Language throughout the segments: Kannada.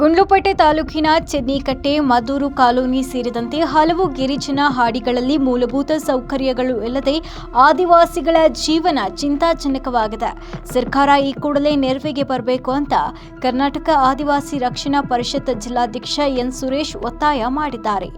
ಗುಂಡ್ಲುಪೇಟೆ ತಾಲೂಕಿನ ಚೆನ್ನಿಕಟ್ಟೆ ಮದ್ದೂರು ಕಾಲೋನಿ ಸೇರಿದಂತೆ ಹಲವು ಗಿರಿಜನ ಹಾಡಿಗಳಲ್ಲಿ ಮೂಲಭೂತ ಸೌಕರ್ಯಗಳು ಇಲ್ಲದೆ ಆದಿವಾಸಿಗಳ ಜೀವನ ಚಿಂತಾಜನಕವಾಗಿದೆ. ಸರ್ಕಾರ ಈ ಕೂಡಲೇ ನೆರವಿಗೆ ಬರಬೇಕು ಅಂತ ಕರ್ನಾಟಕ ಆದಿವಾಸಿ ರಕ್ಷಣಾ ಪರಿಷತ್ ಜಿಲ್ಲಾಧ್ಯಕ್ಷ ಎನ್ ಸುರೇಶ್ ಒತ್ತಾಯ ಮಾಡಿದ್ದಾರೆ.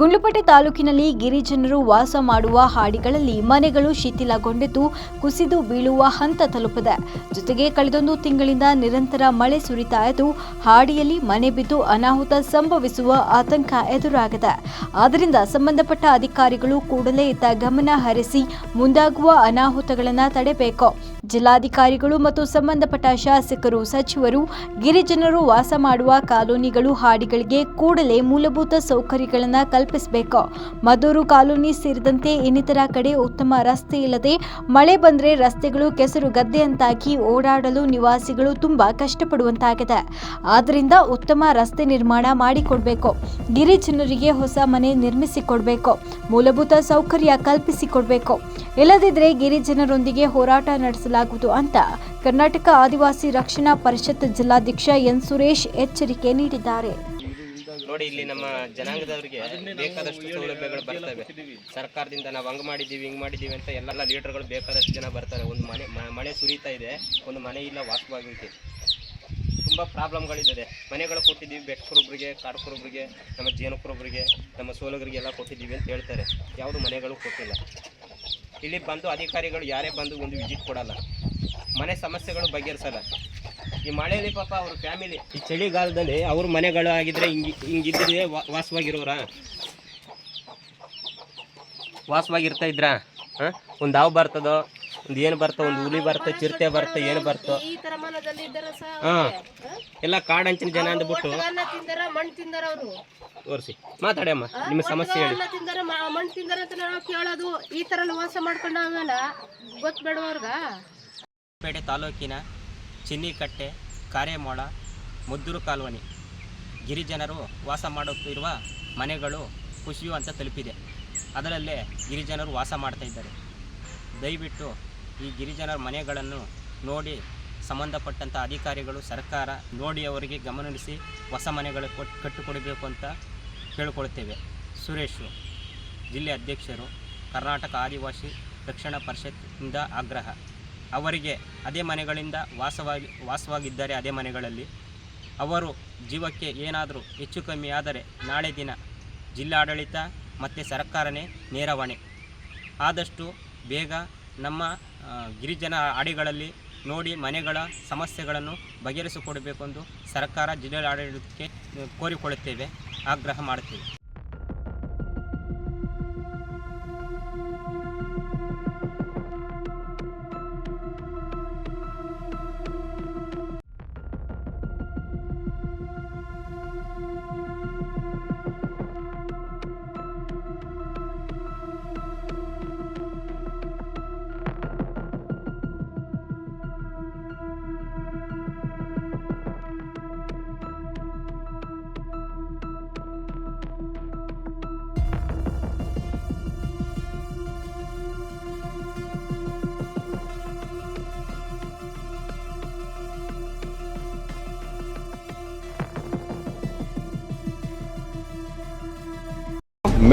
ಗುಂಡ್ಲುಪೇಟೆ ತಾಲೂಕಿನಲ್ಲಿ ಗಿರಿಜನರು ವಾಸ ಮಾಡುವ ಹಾಡಿಗಳಲ್ಲಿ ಮನೆಗಳು ಶಿಥಿಲಗೊಂಡಿದ್ದು ಕುಸಿದು ಬೀಳುವ ಹಂತ ತಲುಪಿದೆ. ಜೊತೆಗೆ ಕಳೆದೊಂದು ತಿಂಗಳಿಂದ ನಿರಂತರ ಮಳೆ ಸುರಿತಾ ಇದ್ದು, ಹಾಡಿಯಲ್ಲಿ ಮನೆ ಬಿದ್ದು ಅನಾಹುತ ಸಂಭವಿಸುವ ಆತಂಕ ಎದುರಾಗಿದೆ. ಆದ್ದರಿಂದ ಸಂಬಂಧಪಟ್ಟ ಅಧಿಕಾರಿಗಳು ಕೂಡಲೇ ಇತ್ತ ಗಮನ ಹರಿಸಿ ಮುಂದಾಗುವ ಅನಾಹುತಗಳನ್ನು ತಡೆಬೇಕು. ಜಿಲ್ಲಾಧಿಕಾರಿಗಳು ಮತ್ತು ಸಂಬಂಧಪಟ್ಟ ಶಾಸಕರು, ಸಚಿವರು, ಗಿರಿಜನರು ವಾಸ ಮಾಡುವ ಕಾಲೋನಿಗಳು, ಹಾಡಿಗಳಿಗೆ ಕೂಡಲೇ ಮೂಲಭೂತ ಸೌಕರ್ಯಗಳನ್ನು ಕಲ್ಪಿಸಬೇಕು. ಮದೂರು ಕಾಲೋನಿ ಸೇರಿದಂತೆ ಇನ್ನಿತರ ಕಡೆ ಉತ್ತಮ ರಸ್ತೆ ಇಲ್ಲದೆ ಮಳೆ ಬಂದರೆ ರಸ್ತೆಗಳು ಕೆಸರು ಗದ್ದೆಯಂತಾಗಿ ಓಡಾಡಲು ನಿವಾಸಿಗಳು ತುಂಬಾ ಕಷ್ಟಪಡುವಂತಾಗಿದೆ. ಆದ್ದರಿಂದ ಉತ್ತಮ ರಸ್ತೆ ನಿರ್ಮಾಣ ಮಾಡಿಕೊಡಬೇಕು. ಗಿರಿಜನರಿಗೆ ಹೊಸ ಮನೆ ನಿರ್ಮಿಸಿಕೊಡಬೇಕು. ಮೂಲಭೂತ ಸೌಕರ್ಯ ಕಲ್ಪಿಸಿಕೊಡಬೇಕು. ಇಲ್ಲದಿದ್ದರೆ ಗಿರಿಜನರೊಂದಿಗೆ ಹೋರಾಟ ನಡೆಸಲಾಗುವುದು ಅಂತ ಕರ್ನಾಟಕ ಆದಿವಾಸಿ ರಕ್ಷಣಾ ಪರಿಷತ್ ಜಿಲ್ಲಾಧ್ಯಕ್ಷ ಎನ್ ಸುರೇಶ್ ಎಚ್ಚರಿಕೆ ನೀಡಿದ್ದಾರೆ. ನೋಡಿ, ಇಲ್ಲಿ ನಮ್ಮ ಜನಾಂಗದವರಿಗೆ ಬೇಕಾದಷ್ಟು ಸೌಲಭ್ಯಗಳು ಬರ್ತವೆ. ಸರ್ಕಾರದಿಂದ ನಾವು ಹಂಗೆ ಮಾಡಿದ್ದೀವಿ, ಹಿಂಗ್ ಮಾಡಿದ್ದೀವಿ ಅಂತ ಎಲ್ಲ ಲೀಡರ್ಗಳು ಬೇಕಾದಷ್ಟು ಜನ ಬರ್ತಾರೆ. ಒಂದು ಮನೆ ಮಳೆ ಸುರಿತಾ ಇದೆ, ಒಂದು ಮನೆ ಇಲ್ಲ ವಾಸವಾಗುತ್ತೆ ತುಂಬ ಪ್ರಾಬ್ಲಮ್ಗಳಿದೆ. ಮನೆಗಳು ಕೊಟ್ಟಿದ್ದೀವಿ ಬೆಟ್ಕುರುಬ್ರಿಗೆ ಕಾಡ್ಕುರುಬ್ರಿಗೆ, ನಮ್ಮ ಜೇನುಕುರುಬ್ರಿಗೆ, ನಮ್ಮ ಸೋಲಗರಿಗೆ ಎಲ್ಲ ಕೊಟ್ಟಿದ್ದೀವಿ ಅಂತ ಹೇಳ್ತಾರೆ. ಯಾವುದು ಮನೆಗಳು ಕೊಟ್ಟಿಲ್ಲ. ಇಲ್ಲಿ ಬಂದು ಅಧಿಕಾರಿಗಳು ಯಾರೇ ಬಂದು ಒಂದು ವಿಸಿಟ್ ಕೊಡಲ್ಲ. ಮನೆ ಸಮಸ್ಯೆಗಳು ಬಗೆಹರಿಸಲ್ಲ. ಈ ಮಳೆಯಲ್ಲಿ ಪಾಪ ಅವ್ರ ಫ್ಯಾಮಿಲಿ ಈ ಚಳಿಗಾಲದಲ್ಲಿ ಅವ್ರ ಮನೆಗಳು ಆಗಿದ್ರೆ ಹಿಂಗೆ ಹಿಂಗಿದ್ರೆ ವಾಸವಾಗಿರೋರ? ವಾಸವಾಗಿರ್ತಾ ಇದ್ರ? ಹಾಂ? ಒಂದು ಹಾವು ಬರ್ತದೋ? ಒಂದು ಏನು ಬರ್ತೋ? ಒಂದು ಹುಲಿ ಬರ್ತೋ? ಚಿರತೆ ಬರ್ತೋ? ಏನು ಬರ್ತೋ? ಹಾಂ. ಎಲ್ಲ ಕಾಡಂಚಿನ ಜನ ಅಂದ್ಬಿಟ್ಟು ಮಣ್ಣು ತಿಂದಾರ ಅವರು. ತೋರಿಸಿ. ಮಾತಾಡಮ್ಮ ನಿಮ್ಮ ಸಮಸ್ಯೆ ಹೇಳಿ. ಅನ್ನ ತಿಂದಾರ ಮ- ಮಣ್ಣು ತಿಂದಾರ ಅಂತ ನಾವು ಕೇಳೋದು ಈ ತರ ವಾಸ ಮಾಡ್ಕೊಂಡು ಆಮೇಲೆ ಗೊತ್ತಬೇಡವ್ರಗ ಪೇಟೆ ತಾಲೂಕಿನ ಚಿನ್ನಿಕಟ್ಟೆ ಕಾರೆಮೋಳ ಮುದ್ದೂರು ಕಾಲೋನಿ ಗಿರಿಜನರು ವಾಸ ಮಾಡುತ್ತಿರುವ ಮನೆಗಳು ಕುಸಿಯುವಂತ ತಲುಪಿದೆ. ಅದರಲ್ಲೇ ಗಿರಿಜನರು ವಾಸ ಮಾಡ್ತಾ ಇದ್ದಾರೆ. ದಯವಿಟ್ಟು ಈ ಗಿರಿಜನರ ಮನೆಗಳನ್ನು ನೋಡಿ ಸಂಬಂಧಪಟ್ಟಂಥ ಅಧಿಕಾರಿಗಳು ಸರ್ಕಾರ ನೋಡಿ ಅವರಿಗೆ ಗಮನಿಸಿ ಹೊಸ ಮನೆಗಳು ಕೊಟ್ಟು ಕಟ್ಟಿಕೊಡಬೇಕು ಅಂತ ಕೇಳಿಕೊಳ್ತೇವೆ. ಸುರೇಶು, ಜಿಲ್ಲೆ ಅಧ್ಯಕ್ಷರು, ಕರ್ನಾಟಕ ಆದಿವಾಸಿ ರಕ್ಷಣಾ ಪರಿಷತ್ತಿಂದ ಆಗ್ರಹ. ಅವರಿಗೆ ಅದೇ ಮನೆಗಳಿಂದ ವಾಸವಾಗಿ, ವಾಸವಾಗಿದ್ದಾರೆ ಅದೇ ಮನೆಗಳಲ್ಲಿ. ಅವರು ಜೀವಕ್ಕೆ ಏನಾದರೂ ಹೆಚ್ಚು ಕಮ್ಮಿ ಆದರೆ ನಾಳೆ ದಿನ ಜಿಲ್ಲಾಡಳಿತ ಮತ್ತು ಸರ್ಕಾರನೇ ನೇರ ಹೊಣೆ ಆದಷ್ಟು ಬೇಗ ನಮ್ಮ ಗಿರಿಜನ ಹಾಡಿಗಳಲ್ಲಿ ನೋಡಿ ಮನೆಗಳ ಸಮಸ್ಯೆಗಳನ್ನು ಬಗೆಹರಿಸಿಕೊಡಬೇಕೆಂದು ಸರ್ಕಾರ ಜಿಲ್ಲಾಡಳಿತಕ್ಕೆ ಕೋರಿಕೊಳ್ಳುತ್ತೇವೆ ಆಗ್ರಹ ಮಾಡುತ್ತೇವೆ.